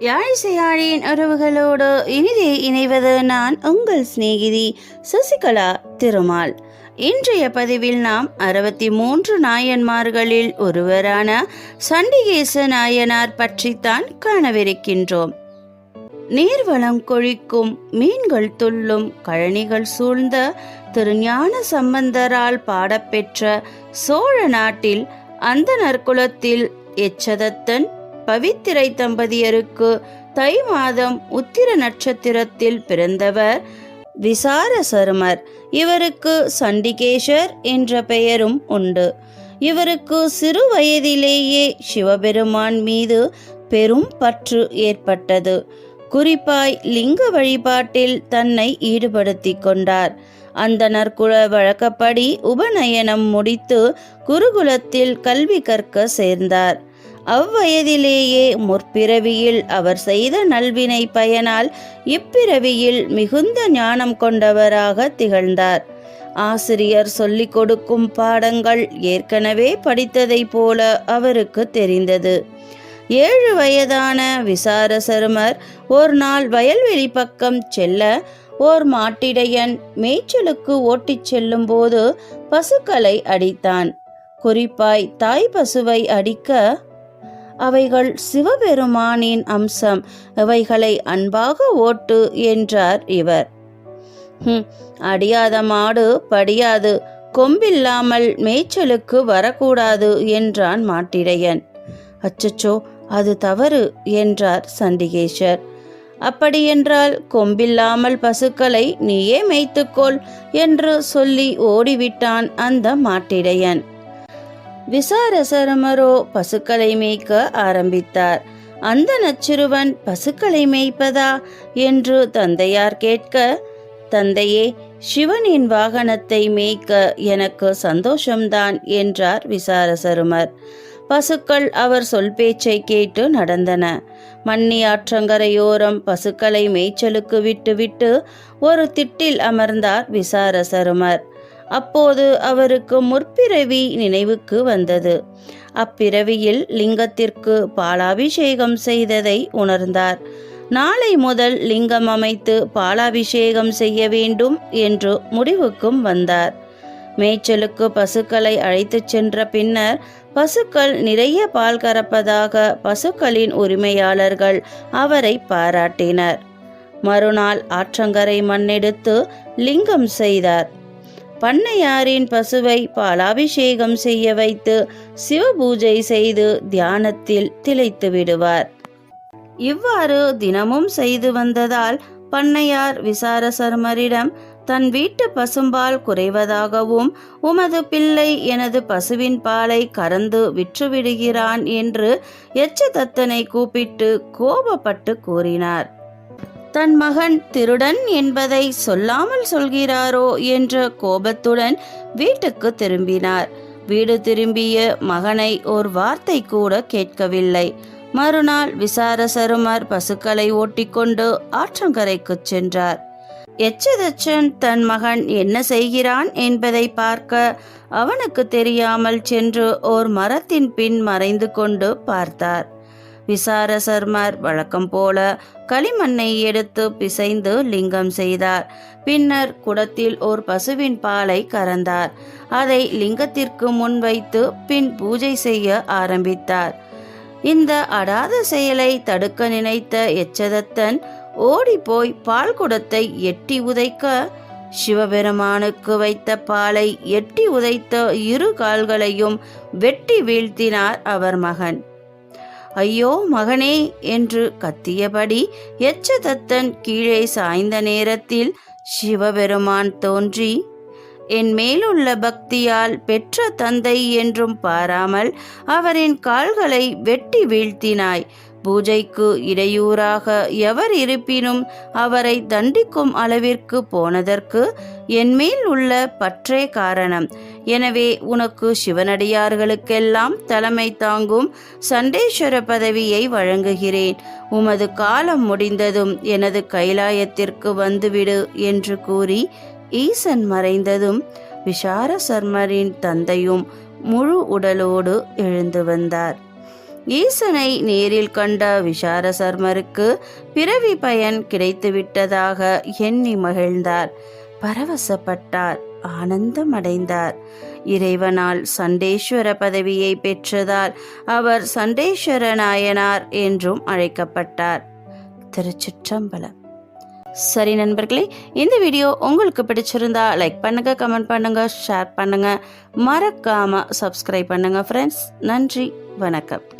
யாழிசையாழியின் உறவுகளோடு இனிதே இணைவது நான் உங்கள் சிநேகிதி சசிகலா திருமால். இன்றைய பதிவில் நாம் அறுபத்தி மூன்று நாயன்மார்களில் ஒருவரான சண்டிகேச நாயனார் பற்றித்தான் காணவிருக்கின்றோம். நீர்வளம் கொழிக்கும் மீன்கள் துள்ளும் கழனிகள் சூழ்ந்த திருஞான சம்பந்தரால் பாடப்பெற்ற சோழ நாட்டில் அந்த குலத்தில் எச்சதத்தன் பவித்திரை தம்பதியருக்கு தை மாதம் உத்திர நட்சத்திரத்தில் பிறந்தவர் விசார சருமர். இவருக்கு சண்டிகேஷர் என்ற பெயரும் உண்டு. இவருக்கு சிறு வயதிலேயே சிவபெருமான் மீது பெரும் பற்று ஏற்பட்டது. குறிப்பாய் லிங்க வழிபாட்டில் தன்னை ஈடுபடுத்திக் கொண்டார். அந்த நற்குல வழக்கப்படி உபநயனம் முடித்து குருகுலத்தில் கல்வி கற்க சேர்ந்தார். அவ்வயதிலேயே முற்பிறவியில் அவர் செய்த நல்வினை பயனால் இப்பிறவியில் மிகுந்த ஞானம் கொண்டவராக திகழ்ந்தார். ஆசிரியர் சொல்லிக் கொடுக்கும் பாடங்கள் ஏற்கனவே படித்ததைப் போல அவருக்கு தெரிந்தது. ஏழு வயதான விசார சருமர் ஒரு நாள் வயல்வெளி பக்கம் செல்ல ஓர் மாட்டிடையன் மேய்ச்சலுக்கு ஓட்டிச் செல்லும்போது பசுக்களை அடித்தான். குறிப்பாய் தாய் பசுவை அடிக்க அவைகள் சிவபெருமானின் அம்சம். அவைகளை அன்பாக ஓட்டு என்றார் இவர். அடியாத மாடு படியாது. கொம்பில்லாமல் மேய்ச்சலுக்கு வரக்கூடாது என்றான் மாட்டிடையன். அச்சச்சோ அது தவறு என்றார் சண்டிகேஷர் அப்படியென்றால் கொம்பில்லாமல் பசுக்களை நீயே மேய்த்துக்கொள் என்று சொல்லி ஓடிவிட்டான் அந்த மாட்டிடையன். விசாரசரமரோ பசுக்களை மேய்க்க ஆரம்பித்தார். அந்த நச்சிறுவன் பசுக்களை மேய்ப்பதா? என்று தந்தையார் கேட்க தந்தையே சிவனின் வாகனத்தை மேய்க்க எனக்கு சந்தோஷம்தான் என்றார் விசாரசருமர். பசுக்கள் அவர் சொல் பேச்சை கேட்டு நடந்தன. மண்ணி ஆற்றங்கரையோரம் பசுக்களை மேய்ச்சலுக்கு விட்டுவிட்டு ஒரு திட்டில் அமர்ந்தார் விசாரசருமர். அப்போது அவருக்கு முற்பிறவி நினைவுக்கு வந்தது. அப்பிறவியில் லிங்கத்திற்கு பாலாபிஷேகம் செய்ததை உணர்ந்தார். நாளை முதல் லிங்கம் அமைத்து பாலாபிஷேகம் செய்ய வேண்டும் என்று முடிவுக்கும் வந்தார். மேய்ச்சலுக்கு பசுக்களை அழைத்துச் சென்ற பின்னர் பசுக்கள் நிறைய பால் கறப்பதாக பசுக்களின் உரிமையாளர்கள் அவரை பாராட்டினர். மறுநாள் ஆற்றங்கரை மண்ணெடுத்து லிங்கம் செய்தார். பண்ணையாரின் பசுவை பாலாபிஷேகம் செய்ய வைத்து சிவபூஜை செய்து தியானத்தில் திளைத்து விடுவார். இவ்வாறு தினமும் செய்து வந்ததால் பண்ணையார் விசாரசர்மரிடம் தன் வீட்டு பசும்பால் குறைவதாகவும் உமது பிள்ளை எனது பசுவின் பாலை கறந்து விற்றுவிடுகிறான் என்று எச்சதத்தனை கூப்பிட்டு கோபப்பட்டு கூறினார். தன் மகன் திருடன் என்பதை சொல்லாமல் சொல்கிறாரோ என்ற கோபத்துடன் வீட்டுக்கு திரும்பினார். வீடு திரும்பிய மகனை ஒரு வார்த்தை கூட கேட்கவில்லை. மறுநாள் விசாரசருமர் பசுக்களை ஓட்டிக்கொண்டு ஆற்றங்கரைக்குச் சென்றார். எச்சதச்சன் தன் மகன் என்ன செய்கிறான் என்பதை பார்க்க அவனுக்கு தெரியாமல் சென்று ஓர் மரத்தின் பின் மறைந்து கொண்டு பார்த்தார். விசாரசர்மர் வழக்கம் போல களிமண்ணை எடுத்து பிசைந்து லிங்கம் செய்தார். பின்னர் குடத்தில் ஓர் பசுவின் பாலை கறந்தார். அதை லிங்கத்திற்கு முன் வைத்து பின் பூஜை செய்ய ஆரம்பித்தார். இந்த அடாத செயலை தடுக்க நினைத்த எச்சதத்தன் ஓடிப்போய் பால் குடத்தை எட்டி உதைக்க சிவபெருமானுக்கு வைத்த பாலை எட்டி உதைத்த இரு கால்களையும் வெட்டி வீழ்த்தினார் அவர் மகன். ஐயோ மகனே என்று கத்தியபடி எச்சதத்தன் கீழே சாய்ந்த நேரத்தில் சிவபெருமான் தோன்றி என் மேலுள்ள பக்தியால் பெற்ற தந்தை என்றும் பாராமல் அவரின் கால்களை வெட்டி வீழ்த்தினாய். பூஜைக்கு இடையூறாக எவர் இருப்பினும் அவரை தண்டிக்கும் அளவிற்கு போனதற்கு என்மேல் உள்ள பற்றே காரணம். எனவே உனக்கு சிவனடியார்களுக்கெல்லாம் தலைமை தாங்கும் சண்டேஸ்வர பதவியை வழங்குகிறேன். உமது காலம் முடிந்ததும் எனது கைலாயத்திற்கு வந்துவிடு என்று கூறி ஈசன் மறைந்ததும் விஷார சர்மரின் தந்தையும் முழு உடலோடு எழுந்து வந்தார். ஈசனை நேரில் கண்ட விஷார சர்மருக்கு பிறவி பயன் கிடைத்துவிட்டதாக எண்ணி மகிழ்ந்தார். பரவசப்பட்டார் ஆனந்தமடைந்தார். இறைவனால் சண்டேஸ்வர பதவியை பெற்றதால் அவர் சண்டேஸ்வர நாயனார் என்றும் அழைக்கப்பட்டார். திருச்சிற்றம்பலம். சரி நண்பர்களே இந்த வீடியோ உங்களுக்கு பிடிச்சிருந்தா லைக் பண்ணுங்க கமெண்ட் பண்ணுங்க ஷேர் பண்ணுங்க. மறக்காம சப்ஸ்கிரைப் பண்ணுங்க ஃப்ரெண்ட்ஸ் நன்றி வணக்கம்.